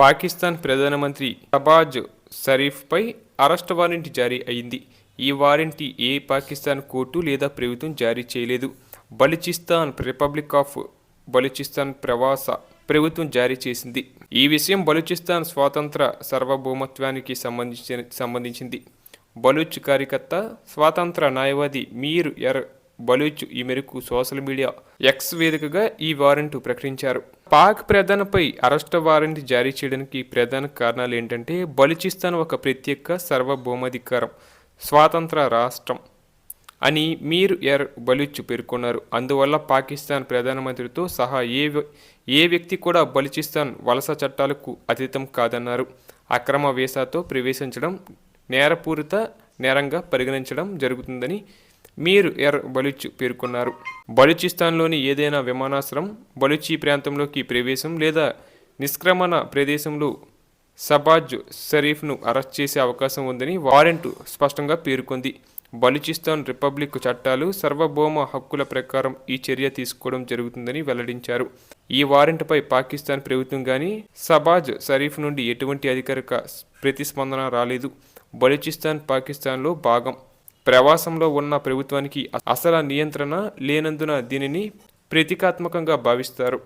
పాకిస్తాన్ ప్రధానమంత్రి Shahbaz షరీఫ్పై arrest warrant జారీ అయింది. ఈ వారెంట్ ఏ పాకిస్తాన్ కోర్టు లేదా ప్రభుత్వం జారీ చేయలేదు. బలూచిస్తాన్ రిపబ్లిక్ ఆఫ్ బలూచిస్తాన్ ప్రవాస ప్రభుత్వం జారీ చేసింది. ఈ విషయం బలూచిస్తాన్ స్వాతంత్ర సార్వభౌమత్వానికి సంబంధించిన సంబంధించింది. బలూచ్ కార్యకర్త స్వాతంత్ర న్యాయవాది మీర్ ఎర్ బలూచ్ ఈ మేరకు సోషల్ మీడియా ఎక్స్ వేదికగా ఈ వారెంట్ ప్రకటించారు. పాక్ ప్రధానపై అరెస్ట్ వారెంట్ జారీ చేయడానికి ప్రధాన కారణాలు ఏంటంటే బలుచిస్తాన్ ఒక ప్రత్యేక సార్వభౌమాధికారం స్వాతంత్ర రాష్ట్రం అని మీర్ ఎర్ బలుచ్ పేర్కొన్నారు. అందువల్ల పాకిస్తాన్ ప్రధానమంత్రితో సహా ఏ వ్య- ఏ వ్యక్తి కూడా బలుచిస్తాన్ వలస చట్టాలకు అతీతం కాదన్నారు. అక్రమ వీసాతో ప్రవేశించడం నేరపూరిత నేరంగా పరిగణించడం జరుగుతుందని మీర్ ఎర్ బలుచ్ పేర్కొన్నారు. బలుచిస్తాన్లోని ఏదైనా విమానాశ్రయం బలుచి ప్రాంతంలోకి ప్రవేశం లేదా నిష్క్రమణ ప్రదేశంలో సబాజ్ షరీఫ్ను అరెస్ట్ చేసే అవకాశం ఉందని వారెంట్ స్పష్టంగా పేర్కొంది. బలూచిస్తాన్ రిపబ్లిక్ చట్టాలు సార్వభౌమ హక్కుల ప్రకారం ఈ చర్య తీసుకోవడం జరుగుతుందని వెల్లడించారు. ఈ వారెంట్పై పాకిస్తాన్ ప్రభుత్వం కానీ సబాజ్ షరీఫ్ నుండి ఎటువంటి అధికారిక ప్రతిస్పందన రాలేదు. బలూచిస్తాన్ పాకిస్తాన్లో భాగం ప్రవాసంలో ఉన్న ప్రభుత్వానికి అసల నియంత్రణ లేనందున దీనిని ప్రతీకాత్మకంగా భావిస్తారు.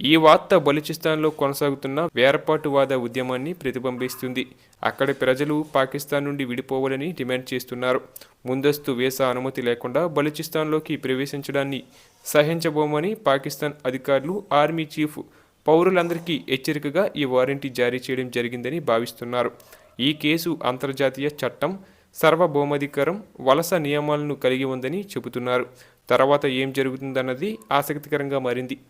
ఈ వార్త బలూచిస్తాన్లో కొనసాగుతున్న వేర్పాటువాద ఉద్యమాన్ని ప్రతిబింబిస్తుంది. అక్కడి ప్రజలు పాకిస్తాన్ నుండి విడిపోవాలని డిమాండ్ చేస్తున్నారు. ముందస్తు వీసా అనుమతి లేకుండా బలూచిస్తాన్లోకి ప్రవేశించడాన్ని సహించబోమని పాకిస్తాన్ అధికారులు ఆర్మీ చీఫ్ పౌరులందరికీ హెచ్చరికగా ఈ వారెంటీ జారీ చేయడం జరిగిందని భావిస్తున్నారు. ఈ కేసు అంతర్జాతీయ చట్టం సార్వభౌమాధికారం వలస నియమాలను కలిగి ఉందని చెబుతున్నారు. తర్వాత ఏం జరుగుతుందన్నది ఆసక్తికరంగా మారింది.